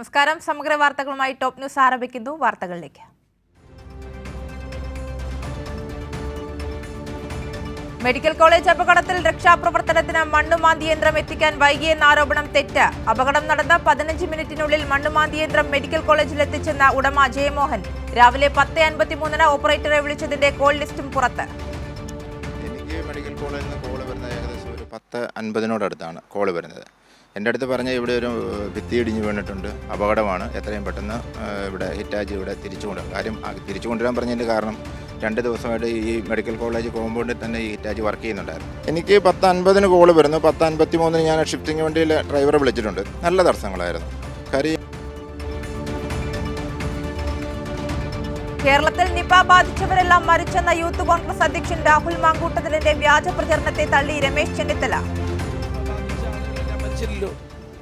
നമസ്കാരം. സമഗ്ര വാർത്തകളുമായി ടോപ്പ് ന്യൂസ് ആരംഭിക്കുന്നു. വാർത്തകളിലേക്ക്. മെഡിക്കൽ കോളേജ് അപകടത്തിൽ രക്ഷാപ്രവർത്തനത്തിന് മണ്ണുമാന്തി യന്ത്രം എത്തിക്കാൻ വൈകിയെന്ന ആരോപണം തെറ്റ്. അപകടം നടന്ന പതിനഞ്ച് മിനിറ്റിനുള്ളിൽ മണ്ണുമാന്തി യന്ത്രം മെഡിക്കൽ കോളേജിൽ എത്തിച്ചെന്ന ഉടമ ജയമോഹൻ. രാവിലെ പത്ത് അൻപത്തിമൂന്നിന് ഓപ്പറേറ്ററെ വിളിച്ചതിന്റെ കോൾ ലിസ്റ്റും പുറത്ത്. എനിക്ക് മെഡിക്കൽ കോളേജിൽ നിന്ന് കോൾ വരുന്നത് ഏകദേശം ഒരു പത്ത് അൻപതിനോടടുത്താണ് കോൾ വരുന്നത്. എന്റെ അടുത്ത് പറഞ്ഞ ഇവിടെ ഒരു ഭിത്തി ഇടിഞ്ഞു വീണിട്ടുണ്ട്. അപകടമാണ്. എത്രയും പെട്ടെന്ന് ഇവിടെ ഹിറ്റാജി ഇവിടെ തിരിച്ചു കൊണ്ടുവരും. കാര്യം തിരിച്ചു കൊണ്ടുവരാൻ പറഞ്ഞതിന്റെ കാരണം രണ്ട് ദിവസമായിട്ട് ഈ മെഡിക്കൽ കോളേജ് കോമ്പൗണ്ടിൽ തന്നെ ഈ ഹിറ്റാജി വർക്ക് ചെയ്യുന്നുണ്ടായിരുന്നു. എനിക്ക് പത്ത് അൻപതിന് കോൾ വരുന്നു. പത്ത് അൻപത്തി മൂന്നിന് ഞാൻ ഷിഫ്റ്റിംഗ് വണ്ടിയിൽ ഡ്രൈവറെ വിളിച്ചിട്ടുണ്ട്. നല്ല തടസ്സങ്ങളായിരുന്നു കാര്യം കേരളത്തിൽ നിപ ബാധിച്ചവരെല്ലാം മരിച്ചെന്ന യൂത്ത് കോൺഗ്രസ് അധ്യക്ഷൻ രാഹുൽ മാങ്കൂട്ടത്തിലിന്റെ വ്യാജ പ്രചരണത്തെ തള്ളി രമേശ് ചെന്നിത്തല. മരിച്ചില്ലല്ലോ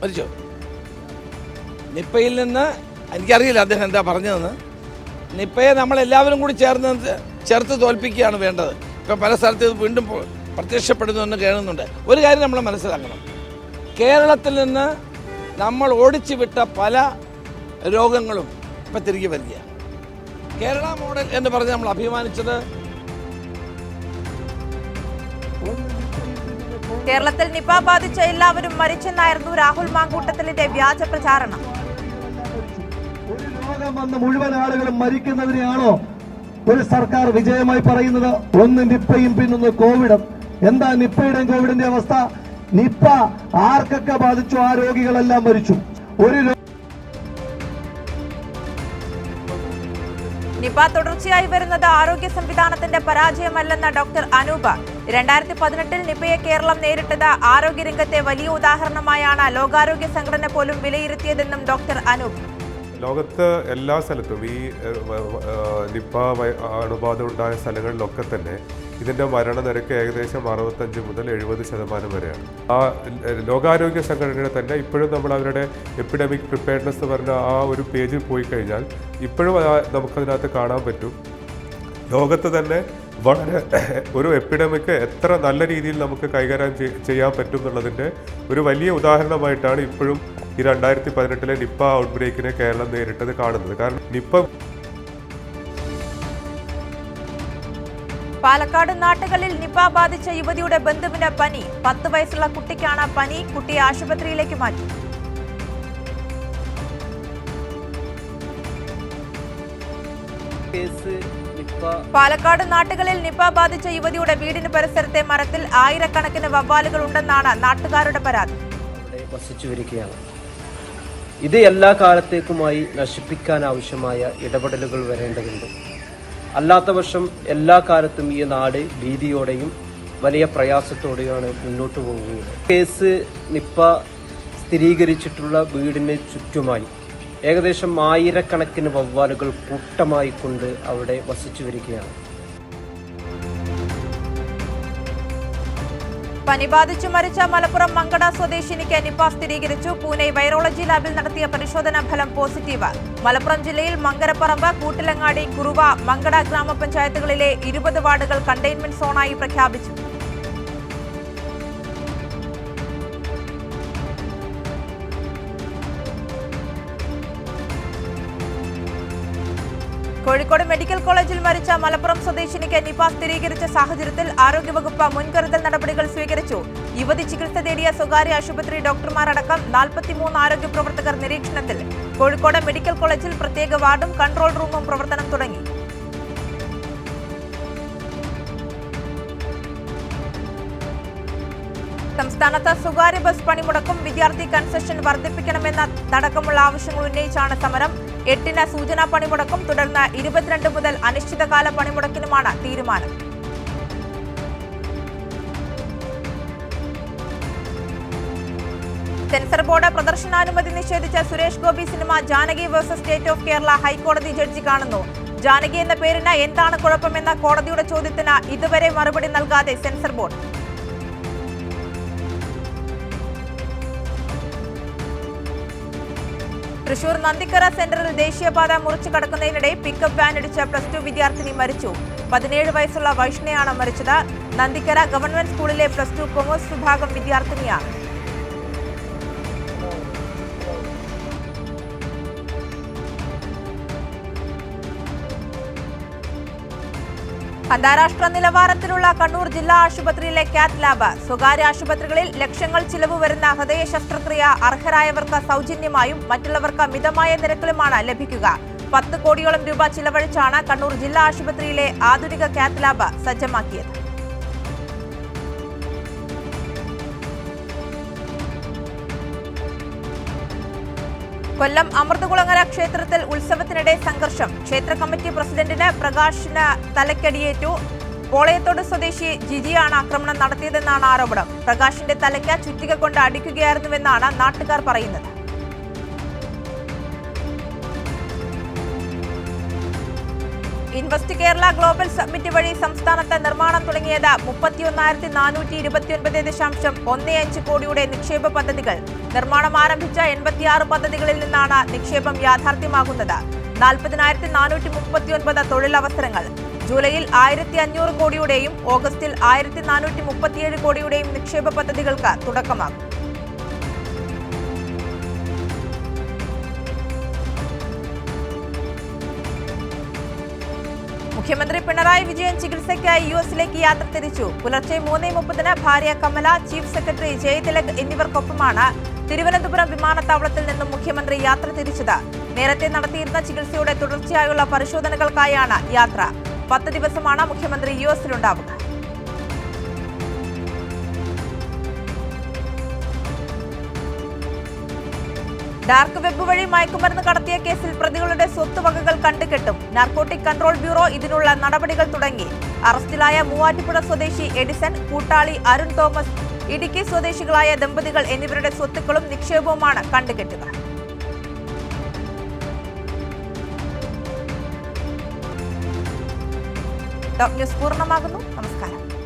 മരിച്ചോ നിപ്പയിൽ നിന്ന് എനിക്കറിയില്ല അദ്ദേഹം എന്താ പറഞ്ഞതെന്ന്. നിപ്പയെ നമ്മളെല്ലാവരും കൂടി ചേർന്ന് ചേർത്ത് തോൽപ്പിക്കുകയാണ് വേണ്ടത്. ഇപ്പം പല സ്ഥലത്ത് ഇത് വീണ്ടും പോ- പ്രത്യക്ഷപ്പെടുന്നു എന്ന് കേൾക്കുന്നുണ്ട്. ഒരു കാര്യം നമ്മൾ മനസ്സിലാക്കണം. കേരളത്തിൽ നിന്ന് നമ്മൾ ഓടിച്ചു വിട്ട പല രോഗങ്ങളും ഇപ്പം തിരികെ വരിക. കേരള മോഡൽ എന്ന് പറഞ്ഞ് നമ്മൾ അഭിമാനിച്ചത് കേരളത്തിൽ നിപ ബാധിച്ച എല്ലാവരും മരിച്ചെന്നായിരുന്നു രാഹുൽ മാങ്കൂട്ടത്തിലിന്റെ വ്യാജ പ്രചാരണം. ഒരു രോഗം വന്ന് മുഴുവൻ ആളുകളും മരിക്കുന്നതിനെയാണോ ഒരു സർക്കാർ വിജയമായി പറയുന്നത്? ഒന്ന് നിപ്പയും പിന്നൊന്ന് കോവിഡും. എന്താ നിപ്പയുടെയും കോവിഡിന്റെ അവസ്ഥ? നിപ്പ ആർക്കൊക്കെ ബാധിച്ചു? ആ രോഗികളെല്ലാം മരിച്ചു. ഒരു നിപ തുടർച്ചയായി വരുന്നത് ആരോഗ്യ സംവിധാനത്തിന്റെ പരാജയമല്ലെന്ന ഡോക്ടർ അനൂപ. രണ്ടായിരത്തി പതിനെട്ടിൽ നിപയെ കേരളം നേരിട്ടത് ആരോഗ്യരംഗത്തെ വലിയ ഉദാഹരണമായാണ് ലോകാരോഗ്യ സംഘടന പോലും വിലയിരുത്തിയതെന്നും ഡോക്ടർ അനൂപ്. ലോകത്ത് എല്ലാ സ്ഥലത്തും ഈ നിപ്പ അണുബാധ ഉണ്ടായ സ്ഥലങ്ങളിലൊക്കെ തന്നെ ഇതിന്റെ മരണനിരക്ക് ഏകദേശം അറുപത്തഞ്ച് മുതൽ എഴുപത് ശതമാനം വരെയാണ്. ആ ലോകാരോഗ്യ സംഘടനയുടെ തന്നെ ഇപ്പോഴും നമ്മൾ അവരുടെ എപ്പിഡമിക് പ്രിപ്പയർനെസ് എന്ന് പറഞ്ഞ ആ ഒരു പേജിൽ പോയി കഴിഞ്ഞാൽ ഇപ്പോഴും നമുക്കതിനകത്ത് കാണാൻ പറ്റും. ലോകത്ത് തന്നെ വളരെ ഒരു എപ്പിഡമിക് എത്ര നല്ല രീതിയിൽ നമുക്ക് കൈകാര്യം ചെയ്യാൻ പറ്റും എന്നുള്ളതിന്റെ ഒരു വലിയ ഉദാഹരണമായിട്ടാണ് ഇപ്പോഴും ഈ രണ്ടായിരത്തി പതിനെട്ടിലെ നിപ്പ ഔട്ട്ബ്രേക്കിനെ കേരളം നേരിട്ടത് കാണുന്നത്. കാരണം നിപ്പ പാലക്കാട് നാട്ടുകളിൽ നിപ ബാധിച്ച യുവതിയുടെ ബന്ധുവിന് പനി. പത്ത് വയസ്സുള്ള കുട്ടിക്കാണ് പനി. കുട്ടിയെ ആശുപത്രിയിലേക്ക് മാറ്റി. കേസ് പാലക്കാട് നാട്ടുകളിൽ നിപ ബാധിച്ച യുവതിയുടെ വീടിന് പരിസരത്തെ മരത്തിൽ ആയിരക്കണക്കിന് വവ്വാലുകൾ ഉണ്ടെന്നാണ് നാട്ടുകാരുടെ പരാതി. ഇത് എല്ലാ കാലത്തേക്കുമായി നശിപ്പിക്കാൻ ആവശ്യമായ ഇടപെടലുകൾ വരേണ്ടതുണ്ട്. അല്ലാത്ത പക്ഷം എല്ലാ കാലത്തും ഈ നാട് ഭീതിയോടെയും വലിയ പ്രയാസത്തോടെയാണ് മുന്നോട്ട് പോകുന്നത്. കേസ് നിപ്പ സ്ഥിരീകരിച്ചിട്ടുള്ള വീടിന് ചുറ്റുമായി ഏകദേശം ആയിരക്കണക്കിന് വവ്വാലുകൾ കൂട്ടമായി കൊണ്ട് അവിടെ വസിച്ചു വരികയാണ്. പനി ബാധിച്ചു മരിച്ച മലപ്പുറം മങ്കട സ്വദേശിനിക്ക് നിപ സ്ഥിരീകരിച്ചു. പൂനെ വൈറോളജി ലാബിൽ നടത്തിയ പരിശോധനാ ഫലം പോസിറ്റീവ്. മലപ്പുറം ജില്ലയിൽ മങ്കരപ്പറമ്പ് കൂട്ടിലങ്ങാടി കുറുവ മങ്കട ഗ്രാമപഞ്ചായത്തുകളിലെ ഇരുപത് വാർഡുകൾ കണ്ടെയ്ൻമെന്റ് സോണായി പ്രഖ്യാപിച്ചു. കോഴിക്കോട് മെഡിക്കൽ കോളേജിൽ മരിച്ച മലപ്പുറം സ്വദേശിനിക്ക് നിപ സ്ഥിരീകരിച്ച സാഹചര്യത്തിൽ ആരോഗ്യവകുപ്പ് മുൻകരുതൽ നടപടികൾ സ്വീകരിച്ചു. യുവതി ചികിത്സ തേടിയ സ്വകാര്യ ആശുപത്രി ഡോക്ടർമാരടക്കം നാൽപ്പത്തിമൂന്ന് ആരോഗ്യ പ്രവർത്തകർ നിരീക്ഷണത്തിൽ. കോഴിക്കോട് മെഡിക്കൽ കോളേജിൽ പ്രത്യേക വാർഡും കൺട്രോൾ റൂമും പ്രവർത്തനം തുടങ്ങി. സംസ്ഥാനത്ത് സ്വകാര്യ ബസ് പണിമുടക്കും വിദ്യാർത്ഥി കൺസെഷൻ വർദ്ധിപ്പിക്കണമെന്ന അടക്കമുള്ള ആവശ്യങ്ങൾ ഉന്നയിച്ചാണ് സമരം. എട്ടിന് സൂചനാ പണിമുടക്കും തുടർന്ന് ഇരുപത്തിരണ്ട് മുതൽ അനിശ്ചിതകാല പണിമുടക്കിനുമാണ് തീരുമാനം. സെൻസർ ബോർഡ് പ്രദർശനാനുമതി നിഷേധിച്ച Suresh Gopi cinema Janaki versus state of Kerala ഹൈക്കോടതി ജഡ്ജി കാണുന്നു. ജാനകി എന്ന പേരിന് എന്താണ് കുഴപ്പമെന്ന കോടതിയുടെ ചോദ്യത്തിന് ഇതുവരെ മറുപടി നൽകാതെ സെൻസർ ബോർഡ്. തൃശൂർ നന്ദിക്കര സെന്ററിൽ ദേശീയപാത മുറിച്ചു കടക്കുന്നതിനിടെ പിക്കപ്പ് വാൻ ഇടിച്ച പ്ലസ് ടു വിദ്യാർത്ഥിനി മരിച്ചു. പതിനേഴ് വയസ്സുള്ള വൈഷ്ണയാണ് മരിച്ചത്. നന്ദിക്കര ഗവൺമെന്റ് സ്കൂളിലെ പ്ലസ് ടു കൊമേഴ്സ് വിഭാഗം വിദ്യാർത്ഥിനിയാണ്. അന്താരാഷ്ട്ര നിലവാരത്തിലുള്ള കണ്ണൂർ ജില്ലാ ആശുപത്രിയിലെ കാറ്റ് ലാബ് സ്വകാര്യ ആശുപത്രികളിൽ ലക്ഷങ്ങൾ ചിലവ് വരുന്ന ഹൃദയ ശസ്ത്രക്രിയ അർഹരായവർക്ക് സൗജന്യമായും മറ്റുള്ളവർക്ക് മിതമായ നിരക്കിലുമാണ് ലഭിക്കുക. പത്ത് കോടിയോളം രൂപ ചിലവഴിച്ചാണ് കണ്ണൂർ ജില്ലാ ആശുപത്രിയിലെ ആധുനിക കാറ്റ് ലാബ് സജ്ജമാക്കിയത്. കൊല്ലം അമൃതകുളങ്ങര ക്ഷേത്രത്തിൽ ഉത്സവത്തിനിടെ സംഘർഷം. ക്ഷേത്ര കമ്മിറ്റി പ്രസിഡന്റിന് പ്രകാശിന് തലക്കടിയേറ്റു. പോളയത്തോട് സ്വദേശി ജിജിയാണ് ആക്രമണം നടത്തിയതെന്നാണ് ആരോപണം. പ്രകാശിന്റെ തലയ്ക്ക് ചുറ്റിക കൊണ്ട് അടിക്കുകയായിരുന്നുവെന്നാണ് നാട്ടുകാർ പറയുന്നത്. ഇൻവെസ്റ്റ് കേരള ഗ്ലോബൽ സബ്മിറ്റ് വഴി സംസ്ഥാനത്ത് നിർമ്മാണം തുടങ്ങിയത് മുപ്പത്തിയൊന്നായിരത്തി നാനൂറ്റി ഇരുപത്തിയൊൻപത് ദശാംശം ഒന്ന് അഞ്ച് കോടിയുടെ നിക്ഷേപ പദ്ധതികൾ. നിർമ്മാണം ആരംഭിച്ച എൺപത്തിയാറ് പദ്ധതികളിൽ നിന്നാണ് നിക്ഷേപം യാഥാർത്ഥ്യമാകുന്നത്. നാൽപ്പതിനായിരത്തി നാനൂറ്റി മുപ്പത്തിയൊൻപത് തൊഴിലവസരങ്ങൾ. ജൂലൈയിൽ ആയിരത്തി അഞ്ഞൂറ് കോടിയുടെയും ഓഗസ്റ്റിൽ ആയിരത്തി നാനൂറ്റി മുപ്പത്തിയേഴ് കോടിയുടെയും നിക്ഷേപ പദ്ധതികൾക്ക് തുടക്കമാകും. മുഖ്യമന്ത്രി പിണറായി വിജയൻ ചികിത്സയ്ക്കായി യു എസിലേക്ക് യാത്ര തിരിച്ചു. പുലർച്ചെ മൂന്ന് മുപ്പതിന് ഭാര്യ കമല ചീഫ് സെക്രട്ടറി ജയതിലക് എന്നിവർക്കൊപ്പമാണ് തിരുവനന്തപുരം വിമാനത്താവളത്തിൽ നിന്നും മുഖ്യമന്ത്രി യാത്ര തിരിച്ചത്. നേരത്തെ നടത്തിയിരുന്ന ചികിത്സയുടെ തുടർച്ചയായുള്ള പരിശോധനകൾക്കായാണ് യാത്ര. പത്ത് ദിവസമാണ് മുഖ്യമന്ത്രി യു എസിലുണ്ടാവുക ഡാർക്ക് വെബ് വഴി മയക്കുമരുന്ന് കടത്തിയ കേസിൽ പ്രതികളുടെ സ്വത്തുവകകൾ കണ്ടുകെട്ടും. നാർക്കോട്ടിക് കൺട്രോൾ ബ്യൂറോ ഇതിനുള്ള നടപടികൾ തുടങ്ങി. അറസ്റ്റിലായ മൂവാറ്റുപുഴ സ്വദേശി എഡിസൺ കൂട്ടാളി അരുൺ തോമസ് ഇടുക്കി സ്വദേശികളായ ദമ്പതികൾ എന്നിവരുടെ സ്വത്തുക്കളും നിക്ഷേപവുമാണ് കണ്ടുകെട്ടുക. Top news പൂർണമാകുന്നു.